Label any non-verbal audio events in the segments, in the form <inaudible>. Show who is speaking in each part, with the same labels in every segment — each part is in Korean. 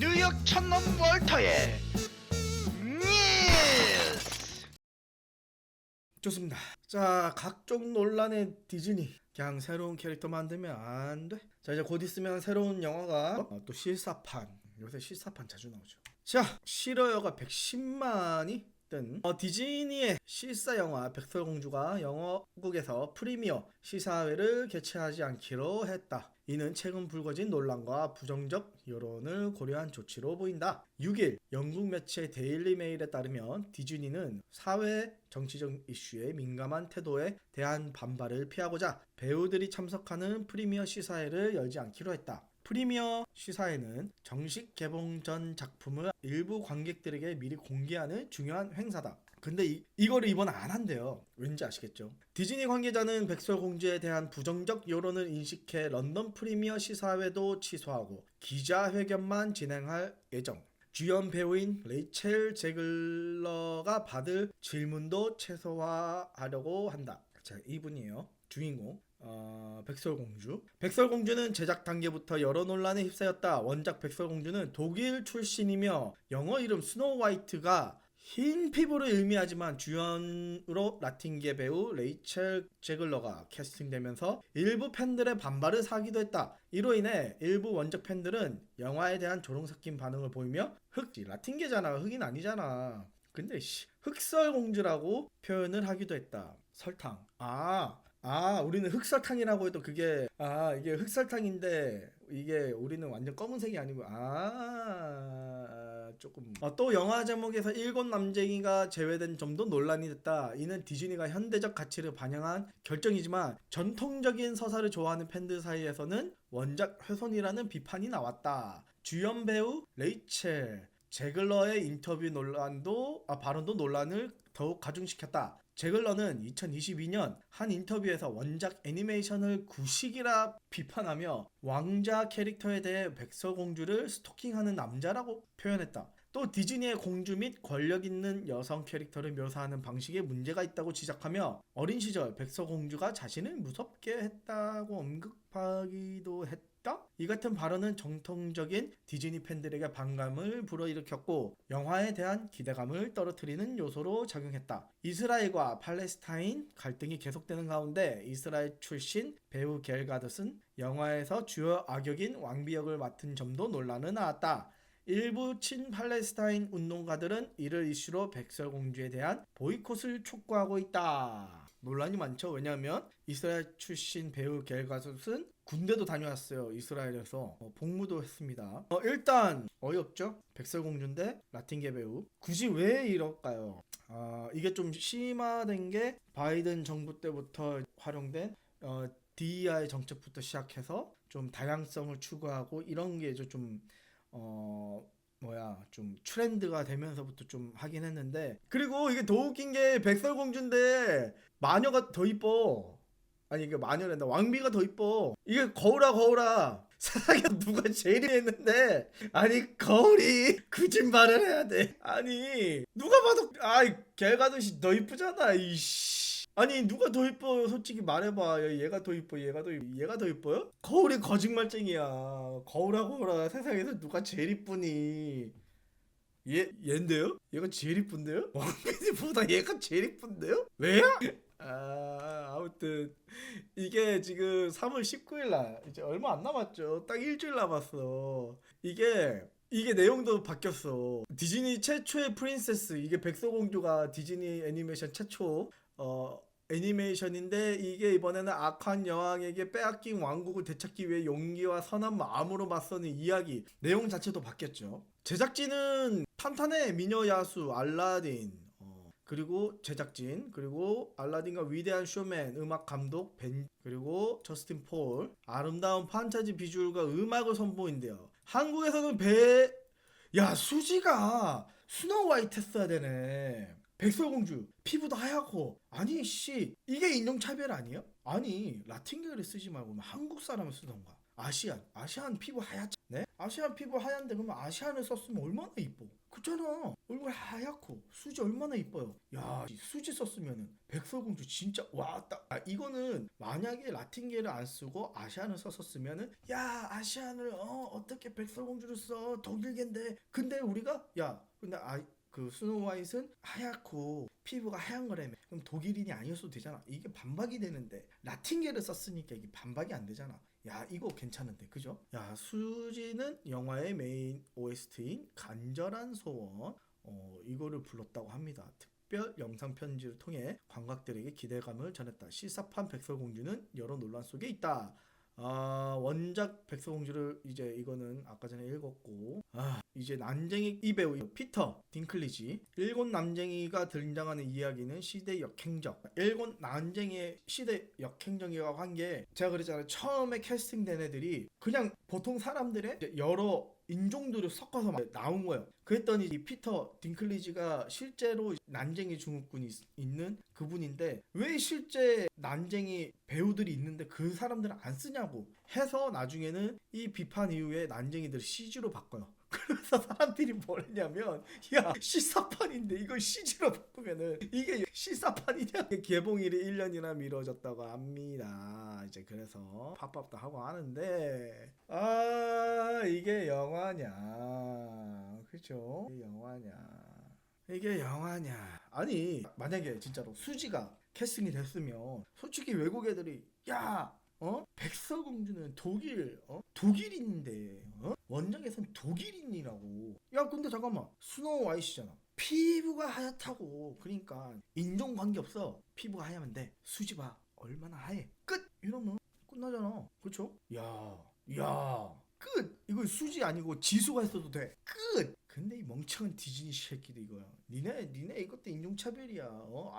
Speaker 1: 뉴욕 촌놈 월터의 뉴스
Speaker 2: 좋습니다. 자, 각종 논란의 디즈니. 그냥 새로운 캐릭터 만들면 안 돼. 자, 이제 곧 있으면 새로운 영화가 어, 또 실사판. 요새 실사판 자주 나오죠. 자, 실어여가 110만이 뜬 어, 디즈니의 실사 영화 백설공주가 영어국에서 프리미어 시사회를 개최하지 않기로 했다. 이는 최근 불거진 논란과 부정적 여론을 고려한 조치로 보인다. 6일 영국 매체 데일리 메일에 따르면 디즈니는 사회 정치적 이슈에 민감한 태도에 대한 반발을 피하고자 배우들이 참석하는 프리미어 시사회를 열지 않기로 했다. 프리미어 시사회는 정식 개봉 전 작품을 일부 관객들에게 미리 공개하는 중요한 행사다. 근데 이, 이거를 이번에 안 한대요. 왠지 아시겠죠? 디즈니 관계자는 백설공주에 대한 부정적 여론을 인식해 런던 프리미어 시사회도 취소하고 기자회견만 진행할 예정. 주연 배우인 레이첼 제글러가 받을 질문도 최소화하려고 한다. 자, 이분이에요. 주인공. 어, 백설공주. 백설공주는 제작 단계부터 여러 논란에 휩싸였다. 원작 백설공주는 독일 출신이며 영어 이름 스노우 화이트가 흰 피부를 의미하지만 주연으로 라틴계 배우 레이첼 제글러가 캐스팅되면서 일부 팬들의 반발을 사기도 했다. 이로 인해 일부 원작 팬들은 영화에 대한 조롱 섞인 반응을 보이며 흑 라틴계잖아. 흑인 아니잖아. 근데 씨, 흑설공주라고 표현을 하기도 했다. 설탕. 아, 아, 우리는 흑설탕이라고 해도 그게 아, 이게 흑설탕인데 이게 우리는 완전 검은색이 아니고 아, 조금 어, 또 영화 제목에서 일곱 남쟁이가 제외된 점도 논란이 됐다. 이는 디즈니가 현대적 가치를 반영한 결정이지만 전통적인 서사를 좋아하는 팬들 사이에서는 원작 훼손이라는 비판이 나왔다. 주연 배우 레이첼 제글러의 인터뷰 논란도 아, 발언도 논란을 더욱 가중시켰다. 제글러는 2022년 한 인터뷰에서 원작 애니메이션을 구식이라 비판하며 왕자 캐릭터에 대해 백설공주를 스토킹하는 남자라고 표현했다. 또 디즈니의 공주 및 권력 있는 여성 캐릭터를 묘사하는 방식에 문제가 있다고 지적하며 어린 시절 백설공주가 자신을 무섭게 했다고 언급하기도 했다. 이 같은 발언은 정통적인 디즈니 팬들에게 반감을 불어일으켰고 영화에 대한 기대감을 떨어뜨리는 요소로 작용했다. 이스라엘과 팔레스타인 갈등이 계속되는 가운데 이스라엘 출신 배우 겔 가드슨 영화에서 주요 악역인 왕비 역을 맡은 점도 논란을 낳았다. 일부 친팔레스타인 운동가들은 이를 이슈로 백설공주에 대한 보이콧을 촉구하고 있다. 논란이 많죠. 왜냐하면 이스라엘 출신 배우 겔 가sus은 군대도 다녀왔어요. 이스라엘에서 어, 복무도 했습니다. 어, 일단 어이없죠. 백설공주인데 라틴계 배우 굳이 왜 이럴까요? 아 이게 좀 심화된 게 바이든 정부 때부터 활용된 어, DEI 정책부터 시작해서 좀 다양성을 추구하고 이런 게좀 어, 뭐야 좀 트렌드가 되면서부터 좀 하긴 했는데 그리고 이게 더 웃긴 게 백설공주인데 마녀가 더 이뻐 아니 이게 마녀란다 왕비가 더 이뻐. 이게 거울아 거울아. <laughs> 세상에 누가 제일 했는데? 아니 거울이 <laughs> 거짓말을 해야 돼. 아니 누가 봐도 아이 개가듯이 더 이쁘잖아 이씨. 아니 누가 더 이뻐요 솔직히 말해봐. 야, 얘가 더 이뻐 얘가 더 이뻐. 얘가 더 이뻐요? 거울이 거짓말쟁이야. 거울아 거울아. 세상에서 누가 제일 이쁘니? 얘 얘인데요? 얘가 제일 이쁜데요? <laughs> 왕비보다 얘가 제일 이쁜데요? 왜요? 아 아무튼 이게 지금 3월 19일 날 이제 얼마 안 남았죠. 딱 일주일 남았어. 이게 이게 내용도 바뀌었어. 디즈니 최초의 프린세스 이게 백설공주가 디즈니 애니메이션 최초 어 애니메이션인데 이게 이번에는 악한 여왕에게 빼앗긴 왕국을 되찾기 위해 용기와 선한 마음으로 맞서는 이야기 내용 자체도 바뀌었죠. 제작진은 탄탄해 미녀 야수 알라딘 어, 그리고 제작진 그리고 알라딘과 위대한 쇼맨 음악 감독 벤 그리고 저스틴 폴. 아름다운 판타지 비주얼과 음악을 선보인대요. 한국에서는 배 야 수지가 스노우 화이트 했어야 되네. 백설공주 피부도 하얗고. 아니 씨 이게 인종차별 아니에요? 아니 라틴계를 쓰지 말고 한국 사람을 쓰던가. 아시안 아시안 피부 하얗지 네? 아시안 피부 하얀데 그러면 아시안을 썼으면 얼마나 이뻐 그렇잖아. 얼굴 하얗고 수지 얼마나 이뻐요. 야, 이 수지 썼으면은 백설공주 진짜 왔다. 아, 이거는 만약에 라틴계를 안 쓰고 아시안을 썼었으면은 야, 아시안을 어 어떻게 백설공주를 써 독일계인데. 근데 우리가 야, 근데 아 그 스노우 화이트는 하얗고 피부가 하얀 거라며 그럼 독일인이 아니었어도 되잖아 이게 반박이 되는데 라틴계를 썼으니까 이게 반박이 안 되잖아 야 이거 괜찮은데 그죠? 야 수지는 영화의 메인 OST인 간절한 소원 어 이거를 불렀다고 합니다. 특별 영상 편지를 통해 관객들에게 기대감을 전했다. 시사판 백설공주는 여러 논란 속에 있다. 아 원작 백설공주를 이제 이거는 아까 전에 읽었고 아 이제 난쟁이 이 배우 피터 딩클리지. 일곱 남쟁이가 등장하는 이야기는 시대 역행적 일곱 난쟁이의 시대 역행적이라고 한 게 제가 그랬잖아요. 처음에 캐스팅된 애들이 그냥 보통 사람들의 여러 인종들을 섞어서 막 나온 거예요. 그랬더니 이 피터 딩클리지가 실제로 난쟁이 있- 있는 그분인데 왜 실제 난쟁이 배우들이 있는데 그 사람들은 안 쓰냐고 해서 나중에는 이 비판 이후에 난쟁이들을 CG로 바꿔요. 그래서 사람들이 뭘 했냐면 야 시사판인데 이걸 CG로 바꾸면은 이게 시사판이냐? 개봉일이 1년이나 미뤄졌다고 합니다. 이제 그래서 팝업도 하고 하는데 아 이게 영화냐? 그죠? 이게 영화냐? 이게 영화냐? 아니 만약에 진짜로 수지가 캐스팅이 됐으면 솔직히 외국 애들이 야 어? 백설공주는 독일 어? 독일인인데 어? 원작에선 독일인이라고. 야 근데 잠깐만. 스노우 와이시잖아. 피부가 하얗다고. 그러니까 인종 관계없어. 피부가 하얗면 돼. 수지 봐. 얼마나 하얘. 끝! 이러면 끝나잖아. 그쵸? 야야 끝. 이거 수지 아니고 지수가 했어도 돼 끝. 근데 이 멍청한 디즈니 새끼들 이거야 니네 니네 이것도 인종차별이야. 어?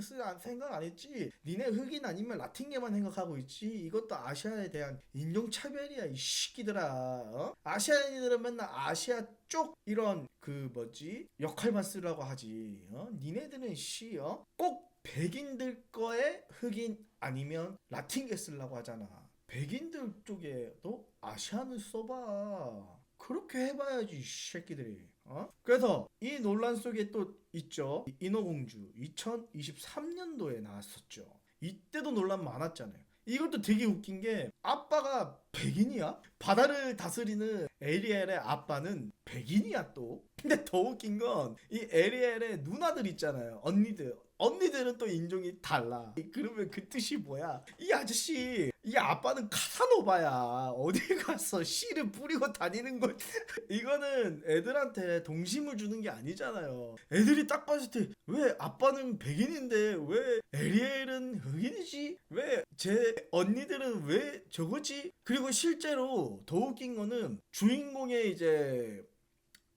Speaker 2: 쓰 안- 생각 안 했지? 니네 흑인 아니면 라틴계만 생각하고 있지? 이것도 아시아에 대한 인종차별이야 이 새끼들아. 어? 아시아인들은 맨날 아시아 쪽 이런 그 뭐지? 역할만 쓰라고 하지. 어? 니네들은 씨 어? 꼭 백인들 거에 흑인 아니면 라틴계 쓰려고 하잖아 백인들 쪽에도 아시안을 써봐. 그렇게 해봐야지 이 새끼들이. 어? 그래서 이 논란 속에 또 있죠. 이 인어공주 2023년도에 나왔었죠. 이때도 논란 많았잖아요. 이것도 되게 웃긴 게 아빠가 백인이야? 바다를 다스리는 에리엘의 아빠는 백인이야 또. 근데 더 웃긴 건 이 에리엘의 누나들 있잖아요. 언니들 언니들은 또 인종이 달라. 그러면 그 뜻이 뭐야? 이 아저씨 이 아빠는 카사노바야. 어디 <laughs> 가서 씨를 뿌리고 다니는 거 <laughs> 이거는 애들한테 동심을 주는 게 아니잖아요. 애들이 딱 봤을 때 왜 아빠는 백인인데 왜 에리엘은 흑인이지? 왜 제 언니들은 왜 저거지? 그리고 실제로 더 웃긴 거는 주인공의 이제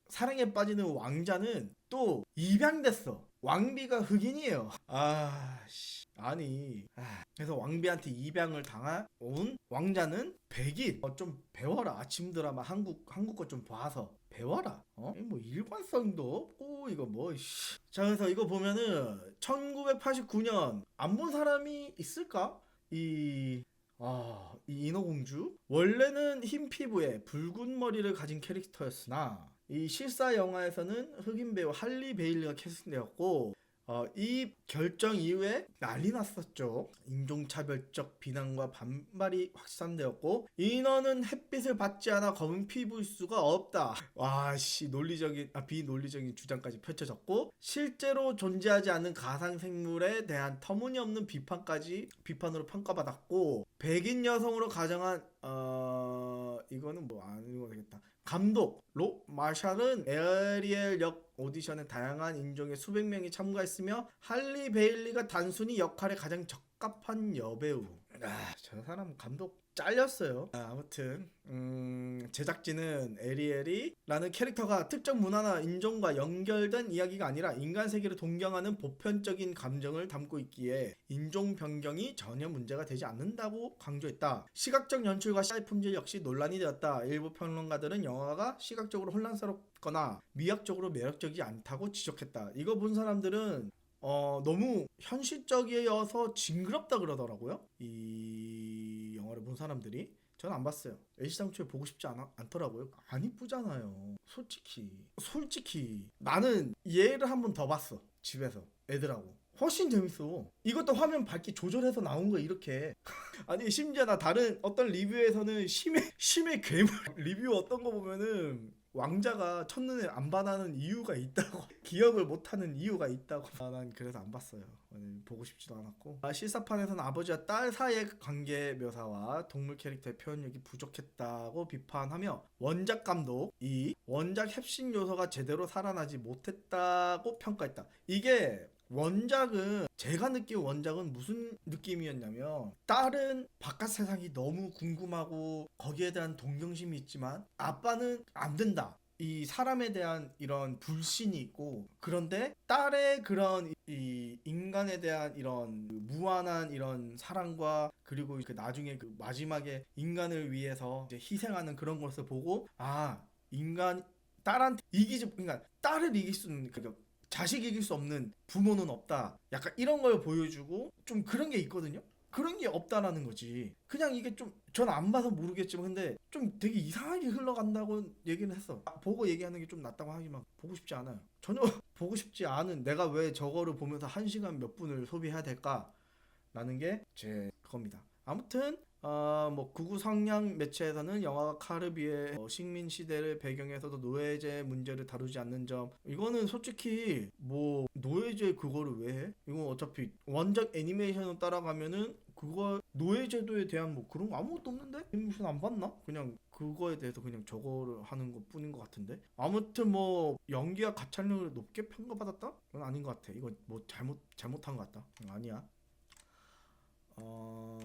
Speaker 2: 사랑에 빠지는 왕자는 또 입양됐어. 왕비가 흑인이에요. 아, 씨. 아니. 아, 그래서 왕비한테 입양을 당한 온 왕자는 백인. 어, 좀 배워라. 아침 드라마 한국 한국 거 좀 봐서 배워라. 어? 뭐 일관성도 없고 이거 뭐 씨. 자, 그래서 이거 보면은 1989년 안 본 사람이 있을까? 이 아, 이 인어공주? 원래는 흰 피부에 붉은 머리를 가진 캐릭터였으나 이 실사 영화에서는 흑인 배우 할리 베일리가 캐스팅되었고 어, 이 결정 이후에 난리 났었죠. 인종차별적 비난과 반발이 확산되었고 인어는 햇빛을 받지 않아 검은 피부일 수가 없다. 와씨 논리적인 아 비논리적인 주장까지 펼쳐졌고 실제로 존재하지 않는 가상 생물에 대한 터무니없는 비판까지 비판으로 평가받았고 백인 여성으로 가정한 어 이거는 뭐 안 읽어도 되겠다. 감독 로 마샬은 에리엘 역 오디션에 다양한 인종의 수백 명이 참가했으며 할리 베일리가 단순히 역할에 가장 적합한 여배우. 아, 저 사람 감독 잘렸어요. 아, 아무튼 음, 제작진은 에리엘이라는 캐릭터가 특정 문화나 인종과 연결된 이야기가 아니라 인간 세계를 동경하는 보편적인 감정을 담고 있기에 인종 변경이 전혀 문제가 되지 않는다고 강조했다. 시각적 연출과 시각 품질 역시 논란이 되었다. 일부 평론가들은 영화가 시각적으로 혼란스럽거나 미학적으로 매력적이지 않다고 지적했다. 이거 본 사람들은 어, 너무 현실적이어서 징그럽다 그러더라고요. 이 본 사람들이. 저는 안 봤어요. 애시당초에 보고 싶지 않아, 않더라고요. 안 이쁘잖아요. 솔직히. 솔직히. 나는 얘를 한 번 더 봤어. 집에서. 애들하고. 훨씬 재밌어. 이것도 화면 밝기 조절해서 나온 거 이렇게. <laughs> 아니 심지어 나 다른 어떤 리뷰에서는 심해 심해 괴물 <laughs> 리뷰 어떤 거 보면은 왕자가 첫눈에 안 반하는 이유가 있다고 <laughs> 기억을 못하는 이유가 있다고. 아, 난 그래서 안 봤어요. 보고 싶지도 않았고. 아, 실사판에서는 아버지와 딸 사이의 관계 묘사와 동물 캐릭터의 표현력이 부족했다고 비판하며 원작 감독이 원작 협신 요소가 제대로 살아나지 못했다고 평가했다. 이게 원작은 제가 느낀 원작은 무슨 느낌이었냐면 딸은 바깥 세상이 너무 궁금하고 거기에 대한 동경심이 있지만 아빠는 안 된다. 이 사람에 대한 이런 불신이 있고 그런데 딸의 그런 이 인간에 대한 이런 그 무한한 이런 사랑과 그리고 그 나중에 그 마지막에 인간을 위해서 이제 희생하는 그런 것을 보고 아 인간 딸한테 이기지 그러니까 딸을 이길 수 있는 그러니까 자식 이길 수 없는 부모는 없다. 약간 이런 걸 보여주고 좀 그런 게 있거든요. 그런 게 없다라는 거지. 그냥 이게 좀 전 안 봐서 모르겠지만 근데 좀 되게 이상하게 흘러간다고 얘기는 했어. 아, 보고 얘기하는 게 좀 낫다고 하지만 보고 싶지 않아요. 전혀 <laughs> 보고 싶지 않은 내가 왜 저거를 보면서 한 시간 몇 분을 소비해야 될까 라는 게 제 겁니다. 아무튼 어, 뭐 구구 성냥 매체에서는 영화가 카르비의 어, 식민 시대를 배경에서도 노예제 문제를 다루지 않는 점 이거는 솔직히 뭐 노예제 그거를 왜 해? 이건 어차피 원작 애니메이션을 따라가면은 그거 노예제도에 대한 뭐 그런 거 아무것도 없는데 애니메이션 안 봤나? 그냥 그거에 대해서 그냥 저거를 하는 것 뿐인 것 같은데 아무튼 뭐 연기와 가창력을 높게 평가받았다? 그건 아닌 것 같아 이거 뭐 잘못 잘못한 것 같다 응, 아니야 어...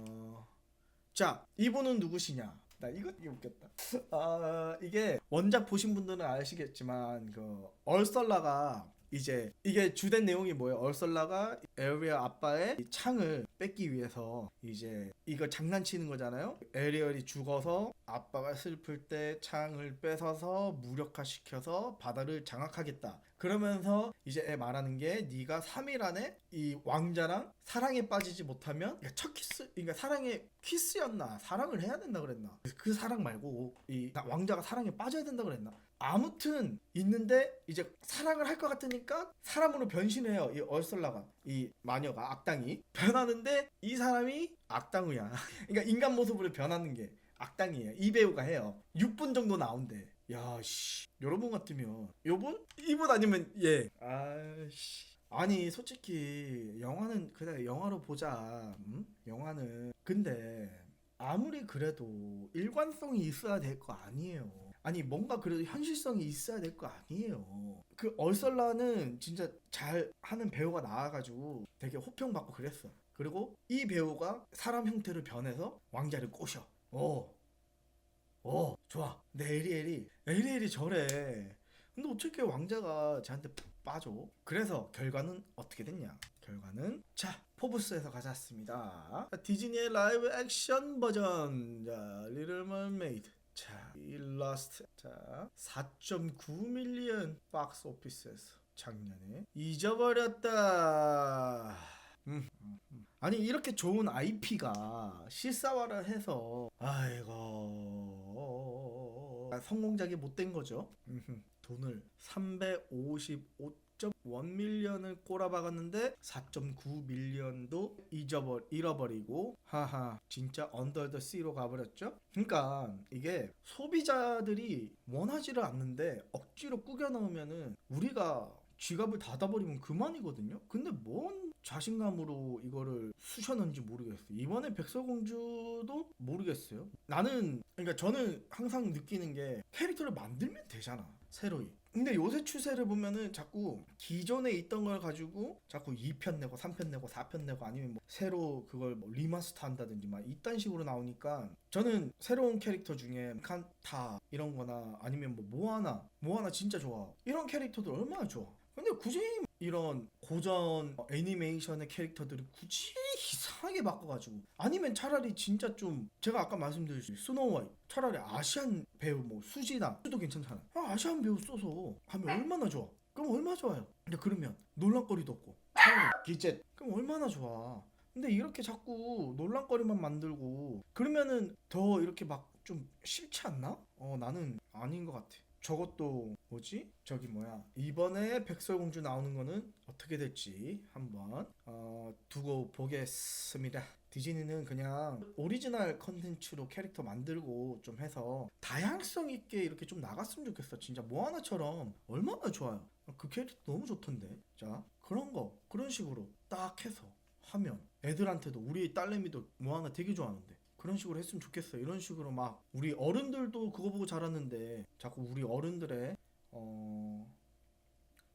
Speaker 2: 자, 이분은 누구시냐? 나 이거 되게 웃겼다. 아, 이게 원작 보신 분들은 아시겠지만 그 얼설라가 이제 이게 주된 내용이 뭐예요? 얼설라가 에리얼 아빠의 이 창을 뺏기 위해서 이제 이거 장난치는 거잖아요. 에리얼이 죽어서 아빠가 슬플 때 창을 뺏어서 무력화시켜서 바다를 장악하겠다. 그러면서 이제 애 말하는 게 네가 3일 안에 이 왕자랑 사랑에 빠지지 못하면 첫 키스 그러니까 사랑의 키스였나? 사랑을 해야 된다 그랬나? 그 사랑 말고 이 왕자가 사랑에 빠져야 된다 그랬나? 아무튼 있는데 이제 사랑을 할 것 같으니까 사람으로 변신해요 이 얼설라가 이 마녀가 악당이. 변하는데 이 사람이 악당이야. <laughs> 그러니까 인간 모습으로 변하는 게 악당이에요. 이 배우가 해요. 6분 정도 나온대 야 씨. 여러분 같으면. 요분? 이분 아니면 얘 아씨. 아니 솔직히 영화는 그래 영화로 보자. 음? 영화는. 근데 아무리 그래도 일관성이 있어야 될 거 아니에요. 아니 뭔가 그래도 현실성이 있어야 될 거 아니에요. 그 얼설라는 진짜 잘 하는 배우가 나와가지고 되게 호평 받고 그랬어. 그리고 이 배우가 사람 형태로 변해서 왕자를 꼬셔. 어 어, 좋아. 근데 에리엘이 에리엘이 저래. 근데 어떻게 왕자가 쟤한테 푹 빠져? 그래서 결과는 어떻게 됐냐? 결과는 자 포브스에서 가져왔습니다. 자, 디즈니의 라이브 액션 버전 자 리틀 머메이드 자 일러스트 자4.9 밀리언 박스 오피스에서 작년에 잊어버렸다. 음, 음, 음. 아니 이렇게 좋은 IP가 실사화를 해서 아이고 성공작이 못 된 거죠. 돈을 355.1 밀리언을 꼬라박았는데 4.9 밀리언도 잊어버 잃어버리고 하하 진짜 언더 더 C로 가버렸죠. 그러니까 이게 소비자들이 원하지를 않는데 억지로 꾸겨 넣으면은 우리가 지갑을 닫아버리면 그만이거든요. 근데 뭔 자신감으로 이거를 쑤셨는지 모르겠어요. 이번에 백설공주도 모르겠어요. 나는 그러니까 저는 항상 느끼는 게 캐릭터를 만들면 되잖아. 새로이. 근데 요새 추세를 보면은 자꾸 기존에 있던 걸 가지고 자꾸 2편 내고 3편 내고 4편 내고 아니면 뭐 새로 그걸 뭐 리마스터 한다든지 막 이딴 식으로 나오니까 저는 새로운 캐릭터 중에 칸타 이런 거나 아니면 뭐 모아나 모아나 진짜 좋아. 이런 캐릭터들 얼마나 좋아. 근데 굳이 이런 고전 애니메이션의 캐릭터들을 굳이 이상하게 바꿔가지고 아니면 차라리 진짜 좀 제가 아까 말씀드렸듯이 스노우화이트 차라리 아시안 배우 뭐 수지나 수도 괜찮잖아 아, 아 시안 배우 써서 하면 얼마나 좋아? 그럼 얼마나 좋아요? 근데 그러면 논란거리도 없고. 기재. 그럼 얼마나 좋아? 근데 이렇게 자꾸 논란거리만 만들고 그러면은 더 이렇게 막 좀 싫지 않나? 어 나는 아닌 것 같아. 저것도 뭐지? 저기 뭐야 이번에 백설공주 나오는 거는 어떻게 될지 한번 어, 두고 보겠습니다. 디즈니는 그냥 오리지널 컨텐츠로 캐릭터 만들고 좀 해서 다양성 있게 이렇게 좀 나갔으면 좋겠어. 진짜 모아나처럼 얼마나 좋아요. 그 캐릭터 너무 좋던데. 자 그런 거 그런 식으로 딱 해서 하면 애들한테도 우리 딸내미도 모아나 되게 좋아하는데 그런 식으로 했으면 좋겠어. 이런 식으로 막 우리 어른들도 그거 보고 자랐는데 자꾸 우리 어른들의 어.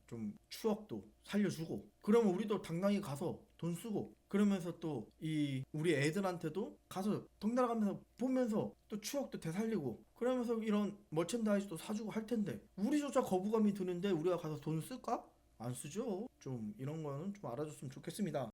Speaker 2: 좀 추억도 살려주고 그러면 우리도 당당히 가서 돈 쓰고 그러면서 또 이 우리 애들한테도 가서 덩달아 가면서 보면서 또 추억도 되살리고 그러면서 이런 머천다이즈도 사주고 할 텐데 우리조차 거부감이 드는데 우리가 가서 돈 쓸까? 안 쓰죠 좀 이런 거는 좀 알아줬으면 좋겠습니다